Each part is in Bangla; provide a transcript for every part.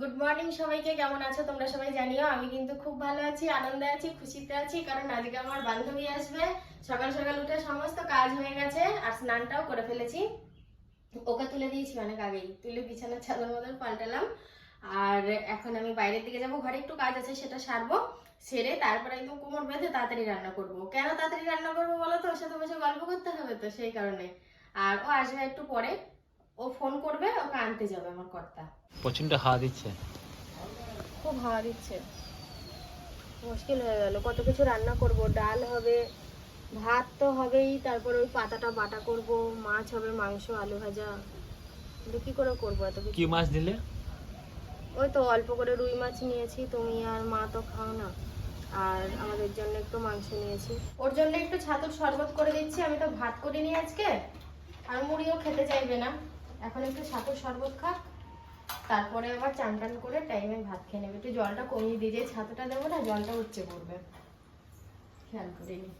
গুড মর্নিং সবাইকে, কেমন আছো তোমরা সবাই জানিও? আমি কিন্তু খুব ভালো আছি, আনন্দে আছি, খুশিতে আছি, কারণ আজকে আমার বান্ধবী আসবে। সকাল সকাল উঠে সমস্ত কাজ হয়ে গেছে আর স্নানটাও করে ফেলেছি। ওকে তুলে দিয়েছি অনেক আগেই, তুলে বিছানার চাদর মতন পাল্টালাম। আর এখন আমি বাইরের দিকে যাব, ঘরে একটু কাজ আছে, সেটা সারবো, সেরে তারপরে একদম কোমর বেঁধে তাড়াতাড়ি রান্না করব। কেন তাড়াতাড়ি রান্না করব বলো তো? ওর সাথে বসে গল্প করতে হবে তো, সেই কারণে। আর ও আসবে একটু পরে। ও ফোন করবে ওকে আনতে যাবে আমার কর্তা। প্রচণ্ড হাওয়া দিচ্ছে। খুব হাওয়া দিচ্ছে। মুশকিল হয়ে গেল কত কিছু রান্না করব ডাল হবে ভাত তো হবেই তারপর ওই পাতাটা বাটা করব মাছ হবে মাংস আলু ভাজা। কিন্তু কি করে করব এত কি মাছ দিলে? ওই তো অল্প করে রুই মাছ নিয়েছি তুমি আর মা তো খাও না। আর আমাদের জন্য একটু মাংস নিয়েছি। ওর জন্য একটু ছাতুর শরবত করে দিচ্ছি আমি তো ভাত করিনি আজকে আর মুড়িও খেতে চাইবে না। এখন একটু ছাতুর শরবত খাক তারপরে আবার চান টান করে টাইমে ভাত খেয়ে নেবে। একটু জলটা কমিয়ে দিয়ে যে ছাতুটা দেবো না জলটা উচ্চে পড়বে। খেয়াল করিনি।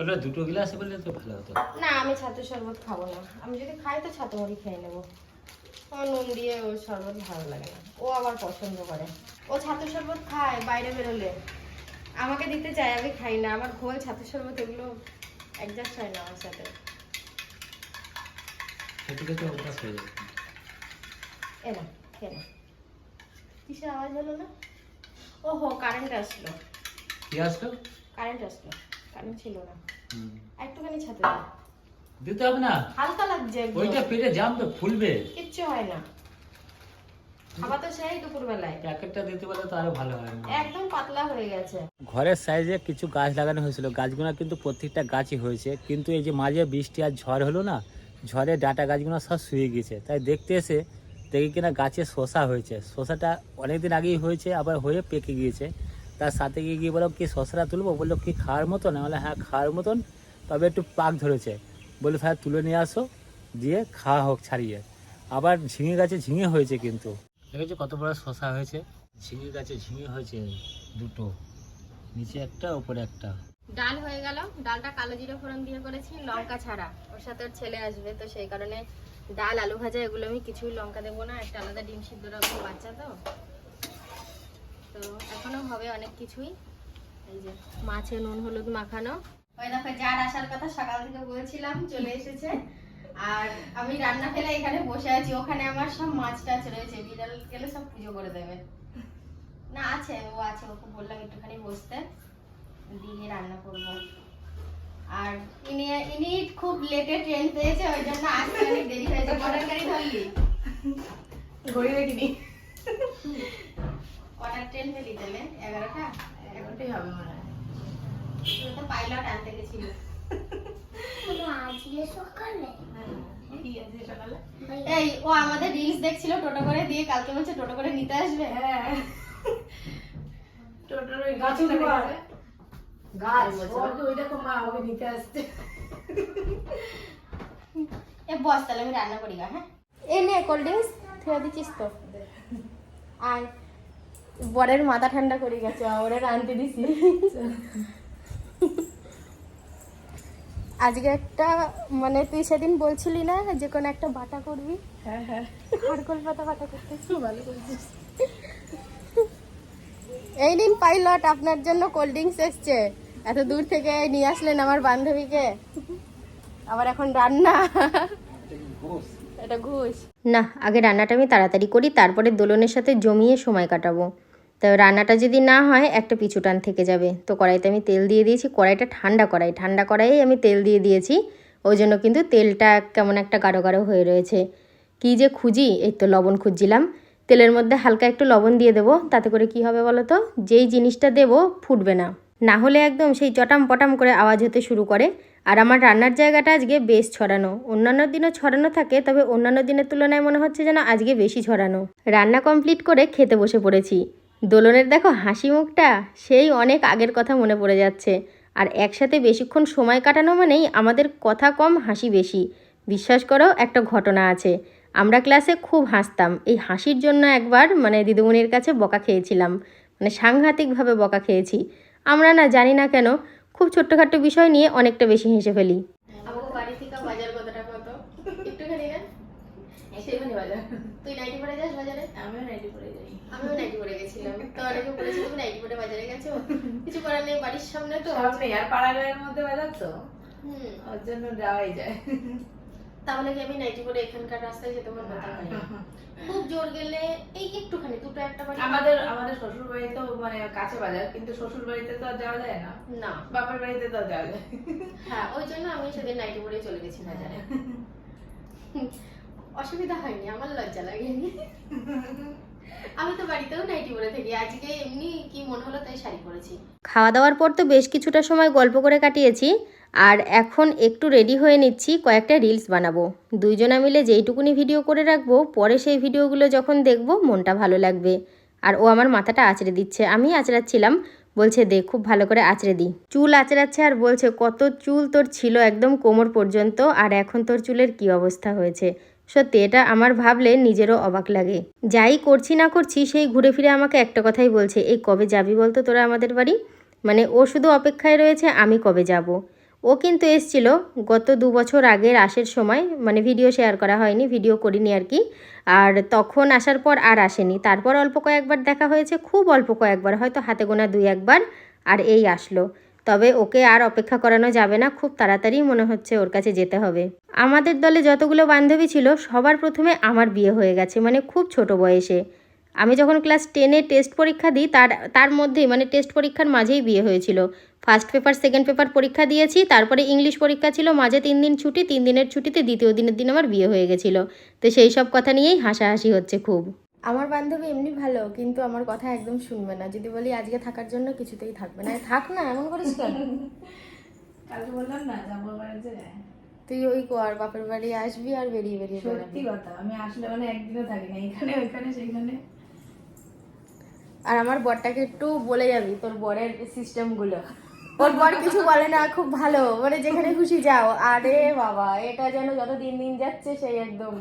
ওটা দুটো গ্লাসে বললে তো ভালো হতো। না আমি ছাতুর শরবত খাব না। আমি যদি খাই তো ছাতু মুড়ি খেয়ে নেব। আমার নুন দিয়ে ওই শরবত ভালো লাগে না। ও আবার পছন্দ করে। ও ছাতুর শরবত খায় বাইরে বেরোলে। আমাকে দিতে চায় আমি খাই না। আমার ঘোল ছাতুর শরবত এগুলো অ্যাডজাস্ট হয় না আমার সাথে। খেতে খেতে অভ্যাস হয়ে যাবে নাও। কিসের আওয়াজ হলো না? ও হো কারেন্ট আসলো। কি আসলো? কারেন্ট আসলো। কারেন্ট ছিল না। হুম। একটুখানি ছাতে দাও। দিতে হবে না। হালকা লাগছে ওইটা পেটে জামবে ফুলবে। কিচ্ছু হয় না। খাবার তো সেই দুপুরবেলায়। প্যাকেটটা দিতে পারলে তো আরও ভালো হয়। একদম পাতলা হয়ে গেছে। ঘরের সাইজে কিছু গাছ লাগানো হয়েছিল। গাছগুলো কিন্তু প্রত্যেকটা গাছই হয়েছে। কিন্তু এই যে মাঝে বৃষ্টি আর ঝড় হলো না ঝড়ে ডাটা গাছগুলো সব শুয়ে গেছে তাই দেখতে এসে দেখি কিনা গাছে শশা হয়েছে। শশাটা অনেকদিন আগেই হয়েছে, আবার হয়ে পেকে গিয়েছে। তার সাথে গিয়ে গিয়ে বলো কি শশাটা তুলবো? বলল, কি খাওয়ার মতন? বললাম হ্যাঁ খাওয়ার মতন, তবে একটু পাক ধরেছে। বলল, তাহলে তুলে নিয়ে আসো, দিয়ে খাওয়া হোক ছাড়িয়ে। আবার ঝিঙে গাছে ঝিঙে হয়েছে কিন্তু। দেখেছ কত বড় শশা হয়েছে? ঝিঙে গাছে ঝিঙে হয়েছে দুটো, নিচে একটা উপরে একটা। ডাল হয়ে গেল। ডালটা কালো জিরে ফোড়ন দিয়ে করেছি, লঙ্কা ছাড়া। ওর সাথে ওর ছেলে আসবে, তো সেই কারণে ডাল, আলু ভাজা, এগুলো আমি কিছুই লঙ্কা দেবো না। একটা আলাদা ডিম সিদ্ধ রাখব বাচ্চা তো। তো এখনও হবে অনেক কিছুই। এই যে, মাছে নুন, হলুদ মাখানো। ওই দেখো, যার আসার কথা সকাল থেকে বলছিলাম, চলে এসেছে। আর আমি রান্না ফেলে এখানে বসে আছি। ওখানে আমার সব মাছ টাছ রয়েছে। বিড়াল গেলে সব পুজো করে দেবে। না, আছে, ও আছে, ওকে বললাম একটুখানি বসতে। দিয়ে রান্না করব। আর ইনি ইনি খুব লেটে ট্রেন পেয়েছে ওই জন্য আসতে অনেক দেরি হয়েছে। কটার গাড়ি ধরলি? ঘড়ি দেখিনি। কটার ট্রেন পেলি তাহলে? এগারোটা? এগারোটাই হবে মনে হয়। তো পাইলট আনতে গেছিল। সকালে? এই ও আমাদের রিলস দেখছিল টোটো করে দিয়ে কালকে বলছে টোটো করে নিতে আসবে। হ্যাঁ। ওই গাছ। গাছ গাছ ওই দেখো মা ওকে নিতে আসছে। এ বস তাহলে আমি রান্না করি হ্যাঁ? এই নে কোল্ড ড্রিঙ্কস দিচ্ছিস তো। আর বরের মাথা ঠান্ডা করে গেছে ওরে আনতে দিছি। আজকে একটা মানে তুই সেদিন বলছিলি না যে কোনো একটা বাটা করবি? হ্যাঁ হ্যাঁ। খারকোল পাতা বাটা করতেছি ভালো করেছিস এই নিন পাইলট আপনার জন্য কোল্ড ড্রিঙ্কস এসছে। এত দূর থেকে নিয়ে আসলেন আমার বান্ধবীকে? আবার এখন রান্না। এটা ঘুষ। না আগে রান্নাটা আমি তাড়াতাড়ি করি তারপরে দোলনের সাথে জমিয়ে সময় কাটাবো। তো রান্নাটা যদি না হয় একটা পিছু টান থেকে যাবে। তো কড়াইতে আমি তেল দিয়ে দিয়েছি কড়াইটা ঠান্ডা কড়াই। ঠান্ডা কড়াইয়ে আমি তেল দিয়ে দিয়েছি। ওই জন্য কিন্তু তেলটা কেমন একটা গাঢ় গাঢ় হয়ে রয়েছে। কী যে খুঁজি এই তো লবণ খুঁজছিলাম। তেলের মধ্যে হালকা একটু লবণ দিয়ে দেবো তাতে করে কি হবে বলো তো? যেই জিনিসটা দেবো ফুটবে না। না হলে একদম সেই চটাম পটাম করে আওয়াজ হতে শুরু করে। আর আমার রান্নার জায়গাটা আজকে বেশ ছড়ানো। অন্যান্য দিনও ছড়ানো থাকে, তবে অন্যান্য দিনের তুলনায় মনে হচ্ছে যেন আজকে বেশি ছড়ানো। রান্না কমপ্লিট করে খেতে বসে পড়েছি। দোলনের দেখো হাসি মুখটা, সেই অনেক আগের কথা মনে পড়ে যাচ্ছে। আর একসাথে বেশিক্ষণ সময় কাটানো মানেই আমাদের কথা কম, হাসি বেশি। বিশ্বাস করো, একটা ঘটনা আছে। আমরা ক্লাসে খুব হাসতাম। এই হাসির জন্য একবার মানে দিদিমণির কাছে বকা খেয়েছিলাম। মানে সাংঘাতিকভাবে বকা খেয়েছি। আমরা না জানি না কেন খুব ছোট্টখাট্ট বিষয় নিয়ে অনেকটা বেশি হেসে ফেলি। আমাকে বাড়ি থেকে বাজার কতটা কত? একটুখানি না? সেখানে বাজার। তুই নাইটি পরে যাস বাজারে? বাজারে আমিও নাইটি পরে যাই। আমিও নাইটি পরে গেছিলাম। তো অনেকে বলেছিল তুমি নাইটি পরে বাজারে গেছো? কিছু করার নেই বাড়ির সামনে তো। সামনে আর পাড়াগাঁয়ের মধ্যে বাজার তো হুম। ওর জন্য যাওয়াই যায়। তাহলে কি আমি নাইটি পরে এখানকার রাস্তায় যেতে পারব হয়। না। খুব জোর গেলে এই একটুখানি দুটো একটা বাড়ি। আমাদের আমাদের শ্বশুর বাড়ি তো মানে কাছে বাজার কিন্তু শ্বশুর বাড়িতে তো আর যাওয়া যায় না। না। বাপের বাড়িতে তো আর যাওয়া যায়। হ্যাঁ ওই জন্য আমি সেদিন নাইটি পরে চলে গেছি বাজারে। অসুবিধা হয়নি আমার লজ্জা লাগেনি। আমি তো বাড়িতেও নাইটি পরে থাকি আজকে এমনি কি মনে হলো তাই শাড়ি পরেছি। খাওয়া দাওয়ার পর তো বেশ কিছুটা সময় গল্প করে কাটিয়েছি। আর এখন একটু রেডি হয়ে নিচ্ছি, কয়েকটা রিলস বানাবো। দুইজনা মিলে যেইটুকুনি ভিডিও করে রাখব, পরে সেই ভিডিওগুলো যখন দেখব, মনটা ভালো লাগবে। আর ও আমার মাথাটা আঁচড়ে দিচ্ছে। আমি আঁচড়াচ্ছিলাম, বলছে দে খুব ভালো করে আঁচড়ে দিই চুল আঁচড়াচ্ছে আর বলছে, কত চুল তোর ছিল একদম কোমর পর্যন্ত, আর এখন তোর চুলের কি অবস্থা হয়েছে? সত্যি, এটা আমার ভাবলে নিজেরও অবাক লাগে। যাই করছি না করছি, সেই ঘুরে ফিরে আমাকে একটা কথাই বলছে, এই কবে যাবি বলতো তোরা আমাদের বাড়ি? মানে ও শুধু অপেক্ষায় রয়েছে, আমি কবে যাব? ও কিন্তু এসছিল গত দু বছর আগের আসার সময় মানে ভিডিও শেয়ার করা হয়নি ভিডিও করিনি আর কি। আর তখন আসার পর আর আসেনি। তারপর অল্প কয়েকবার দেখা হয়েছে, খুব অল্প কয়েকবার, হয়তো হাতে গোনা দুই একবার আর এই আসলো। তবে ওকে আর অপেক্ষা করানো যাবে না, খুব তাড়াতাড়ি মনে হচ্ছে ওর কাছে যেতে হবে। আমাদের দলে যতগুলো বান্ধবী ছিল, সবার প্রথমে আমার বিয়ে হয়ে গেছে মানে খুব ছোট বয়সে। আমি যখন ক্লাস টেনে টেস্ট পরীক্ষা দিই তার তার মধ্যেই মানে টেস্ট পরীক্ষার মাঝেই বিয়ে হয়েছিল। ফার্স্ট পেপার সেকেন্ড পেপার পরীক্ষা দিয়েছি তারপরে ইংলিশ পরীক্ষা ছিল মাঝে তিন দিন ছুটি তিন দিনের ছুটিতে দ্বিতীয় দিনের দিন আমার বিয়ে হয়ে গেছিল। তো সেই সব কথা নিয়েই হাসাহাসি হচ্ছে খুব। আমার বান্ধবী এমনি ভালো কিন্তু আমার কথা একদম শুনবে না। যদি বলি আজকে থাকার জন্য কিছুতেই থাকবে না। থাক না এমন করিস কেন? কালকে বললাম না যাব বাড়িতে তুই ওই কর বাপের বাড়ি আসবি আর বেরিয়ে বেরিয়ে সত্যি কথা আমি আসলে মানে একদিনও থাকি না এখানে ওইখানে সেইখানে। আর আমার বরটাকে একটু বলে যাবি তোর বরের সিস্টেমগুলো ওর বর কিছু বলে না খুব ভালো। মানে যেখানে খুশি যাও। আরে বাবা এটা যেন যত দিন দিন যাচ্ছে সেই একদম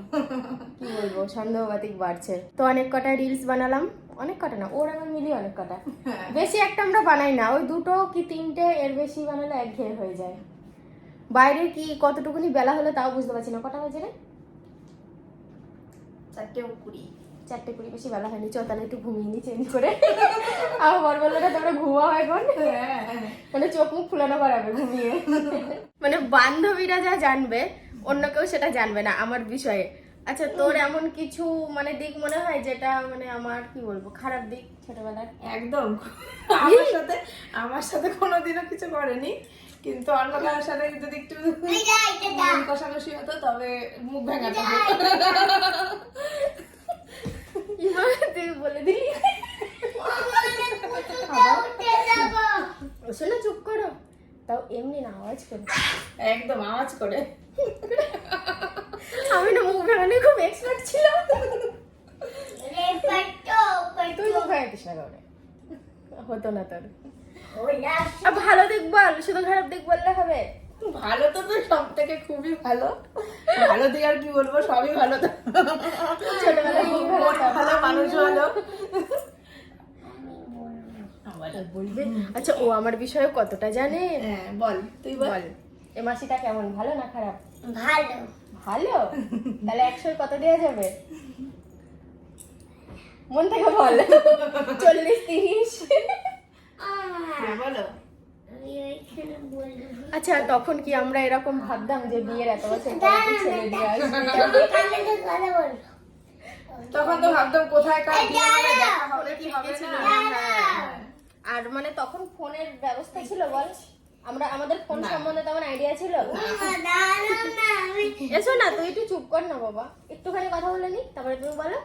কি বলব সন্দেহবাতিক বাড়ছে। তো অনেক কটা রিলস বানালাম। অনেক কটা না ওর আমার মিলিয়ে অনেক কটা। বেশি একটা আমরা বানাই না ওই দুটো কি তিনটে এর বেশি বানালে একঘেয়ে হয়ে যায়। বাইরে কি কতটুকুনি বেলা হলো তাও বুঝতে পারছি না। কটা বাজে রে? চারটে কুড়ি। চারটে কুড়ি বেশি বেলা হয়নি। চল তাহলে একটু ঘুমিয়ে নি চেঞ্জ করে। আমার বর বলল না তোমরা ঘুমাও এখন। মানে চোখ মুখ ফুলানো করাবে ঘুমিয়ে। মানে বান্ধবীরা যা জানবে, অন্য কেউ সেটা জানবে না আমার বিষয়ে। আচ্ছা তোর এমন কিছু মানে দিক মনে হয় যেটা মানে আমার, কি বলব, খারাপ দিক ছোটবেলার? একদম। আমার সাথে আমার সাথে কোনোদিনও কিছু করেনি। কিন্তু অন্য কারোর সাথে যদি একটু কষাকষি হতো, তবে মুখ ভেঙাতে তুই বলে দিলি শোনা চুপ করো তাও এমনি না আওয়াজ করো। একদম আওয়াজ করে আমি না মুখ খুব এক্সপার্ট ছিলাম তুই মুখ ভেঙাতিস না কাউরে হতো না তোর। ভালো দিক বল শুধু খারাপ দিক বললে হবে। ভালো তো তো সব থেকে খুবই ভালো। ভালো দিকে আর কি বলব সবই ভালো তো। ভালো মানুষ ভালো। বলবে? আচ্ছা ও আমার বিষয়ে কতটা জানে? হ্যাঁ বল তুই বল। এ মাসিটা কেমন ভালো না খারাপ? ভালো। ভালো? তাহলে একশোর কত দেওয়া যাবে? মন থেকে বল। চল্লিশ তিরিশ। হ্যাঁ, বলো। আচ্ছা তখন কি আমরা এরকম ভাবতাম যে বিয়ের এত বছর দিয়ে আসবে? তখন তো ভাবতাম কোথায় কার বিয়ে হবে, দেখা হবে কি হবে না। হ্যাঁ। আর মানে তখন ফোনের ব্যবস্থা ছিল বল। আমরা আমাদের ফোন সম্বন্ধে তেমন আইডিয়া ছিল। এসো না তুই একটু চুপ কর না বাবা। একটুখানি কথা বলে নি তারপরে তুমি বলো।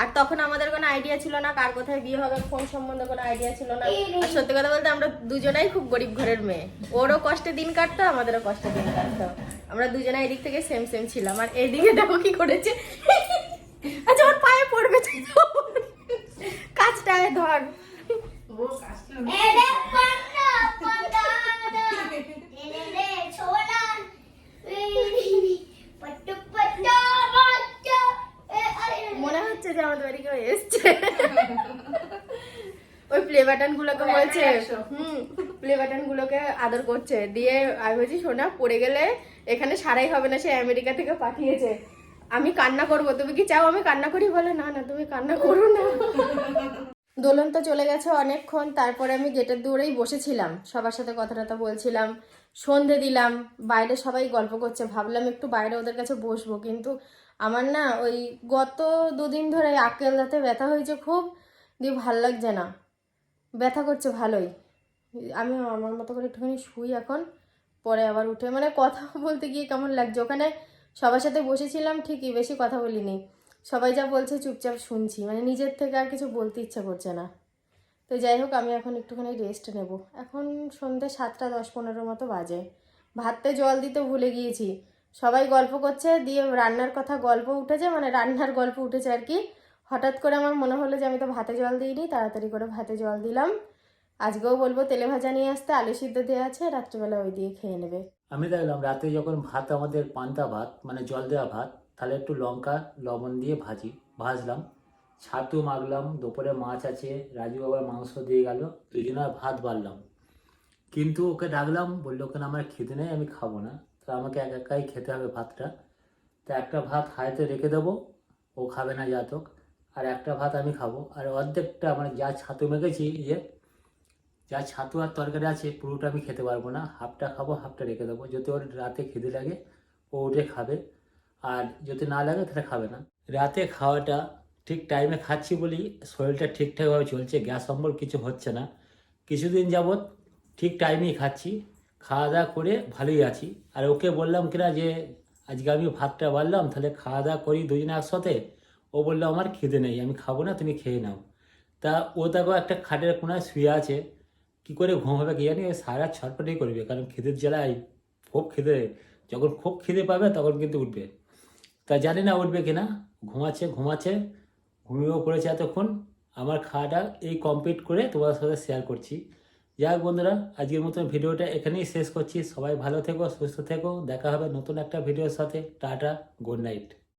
আর তখন আমাদের কোনো আইডিয়া ছিল না কার কোথায় বিয়ে হবে ফোন সম্বন্ধে কোনো আইডিয়া ছিল না। আর সত্যি কথা বলতে আমরা দুজনাই খুব গরিব ঘরের মেয়ে। ওরও কষ্টে দিন কাটতো আমাদেরও কষ্টে দিন কাটতো। আমরা দুজনে এদিক থেকে সেম সেম ছিলাম। আর এদিকে দেখো কি করেছে। আচ্ছা ওর পায়ে পড়বে তুই কাজটায় ধর। ও কাজটা এরে পান্না পান্না এরে ছোলা পট্টু পট্টু পট্টু এ আরে মনে হচ্ছে যে আমাদের বাড়ি কেউ এসছে। ওই প্লে বাটন গুলোকে বলছে হুম প্লে বাটন গুলোকে আদর করছে। দিয়ে আমি বলছি সোনা পড়ে গেলে এখানে সারাই হবে না সে আমেরিকা থেকে পাঠিয়েছে। আমি কান্না করব, তুমি কি চাও আমি কান্না করি? বলে, না না, তুমি কান্না করো না। দোলন তো চলে গেছে অনেকক্ষণ, তারপরে আমি গেটের দূরেই বসেছিলাম। সবার সাথে কথা টথা বলছিলাম, সন্ধে দিলাম, বাইরে সবাই গল্প করছে। ভাবলাম একটু বাইরে ওদের কাছে বসবো, কিন্তু আমার না ওই গত দুদিন ধরে আকেল দাঁতে ব্যথা হয়েছে খুব, দিয়ে ভালো লাগছে না। ব্যথা করছে ভালোই। আমি আমার মতো করে একটুখানি শুই এখন, পরে আবার উঠে মানে কথা বলতে গিয়ে কেমন লাগছে? ওখানে সবার সাথে বসেছিলাম, ঠিকই বেশি কথা বলিনি। সবাই যা বলছে চুপচাপ শুনছি মানে নিজের থেকে আর কিছু বলতে ইচ্ছা করছে না। তো যাই হোক, আমি এখন একটুখানি রেস্ট নেব। এখন সন্ধ্যে সাতটা দশ পনেরো মতো বাজে। ভাততে জল দিতে ভুলে গিয়েছি। সবাই গল্প করছে, দিয়ে রান্নার কথা গল্প উঠেছে মানে রান্নার গল্প উঠেছে আর কি। হঠাৎ করে আমার মনে হলো যে আমি তো ভাতে জল দিইনি, তাড়াতাড়ি করে ভাতে জল দিলাম। আজকেও বলব তেলে ভাজা নিয়ে আসতে, আলু সিদ্ধ দেওয়া আছে, রাত্রিবেলা ওই দিয়ে খেয়ে নেবে। আমি দেখলাম রাতে যখন ভাত, আমাদের পান্তা ভাত মানে জল দেওয়া ভাত, তাহলে একটু লঙ্কা, লবণ দিয়ে ভাজি, ভাজলাম। ছাতু মাখলাম, দুপুরে মাছ আছে, রাজু আবার মাংস দিয়ে গেল, দুজনে ভাত বাড়লাম। কিন্তু ওকে ডাকলাম, বলল ওখানে আমার খেতে নেই, আমি খাব না। তো আমাকে এক একাই খেতে হবে ভাতটা। তো একটা ভাত হাইতে রেখে দেবো, ও খাবে না জাতক, আর একটা ভাত আমি খাব। আর অর্ধেকটা মানে যা ছাতু মেখেছি যে যা ছাতু আর তরকারি আছে, পুরোটা আমি খেতে পারব না। হাফটা খাব, হাফটা রেখে দেবো। যদি ওর রাতে খিদে লাগে, ও উঠে খাবে। আর যদি না লাগে, তাহলে খাবে না। রাতে খাওয়াটা ঠিক টাইমে খাচ্ছি বলি, শরীরটা ঠিকঠাকভাবে চলছে, গ্যাস অম্বল কিছু হচ্ছে না। কিছুদিন যাবৎ ঠিক টাইমেই খাচ্ছি। খাওয়া দাওয়া করে ভালোই আছি। আর ওকে বললাম কিনা যে, আজকে আমি ভাতটা বাড়লাম, তাহলে খাওয়া দাওয়া করি দুজনে একসাথে। ও বলল, আমার খিদে নেই, আমি খাব না, তুমি খেয়ে নাও। তা ও তাকেও একটা খাটের কোনায় শুয়ে আছে। কি করে ঘুম হবে কি জানি? সারা ছটপটেই করবে, কারণ খিদের জ্বালায় খুব খিদে, যখন খুব খিদে পাবে তখন কিন্তু উঠবে। তা জানি না উঠবে কিনা? ঘুমাচ্ছে ঘুমাচ্ছে, ঘুমিয়েও পড়েছে এতক্ষণ। আমার খাওয়াটা এই কমপ্লিট করে তোমাদের সাথে শেয়ার করছি। যাই হোক বন্ধুরা, আজকের মতন ভিডিওটা এখানেই শেষ করছি। সবাই ভালো থেকো, সুস্থ থেকো। দেখা হবে নতুন একটা ভিডিওর সাথে। Tata good night